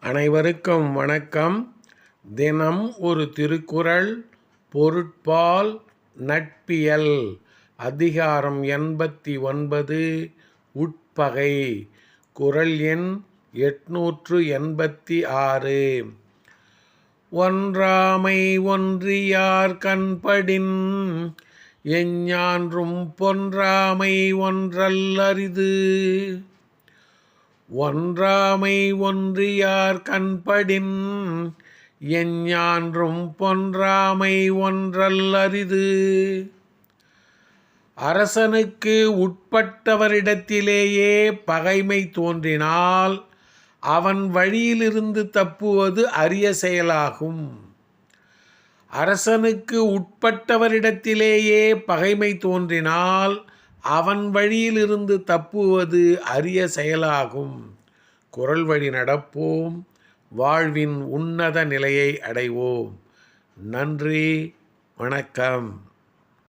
அனைவருக்கும் வணக்கம். தினம் ஒரு திருக்குறள் பொருட்பால் நட்பியல் அதிகாரம் எண்பத்தி ஒன்பது உட்பகை குறள் எண் எட்நூற்று எண்பத்தி ஆறு. ஒன்றாமை ஒன்றியார் கண்படின் எஞ்ஞான்றும் பொன்றாமை ஒன்றல்லரிது. ஒன்றாமை ஒன்றியார் கண்படின் எஞ்ஞான்றும் பொன்றாமை ஒன்றல்லரிது அரசனுக்கு உட்பட்டவரிடத்திலேயே பகைமை தோன்றினால் அவன் வழியிலிருந்து தப்புவது அரிய செயலாகும். அரசனுக்கு உட்பட்டவரிடத்திலேயே பகைமை தோன்றினால் அவன் வழியிலிருந்து தப்புவது அரிய செயலாகும். குரல் வழி நடப்போம். வாழ்வின் உன்னத நிலையை அடைவோம். நன்றி. வணக்கம்.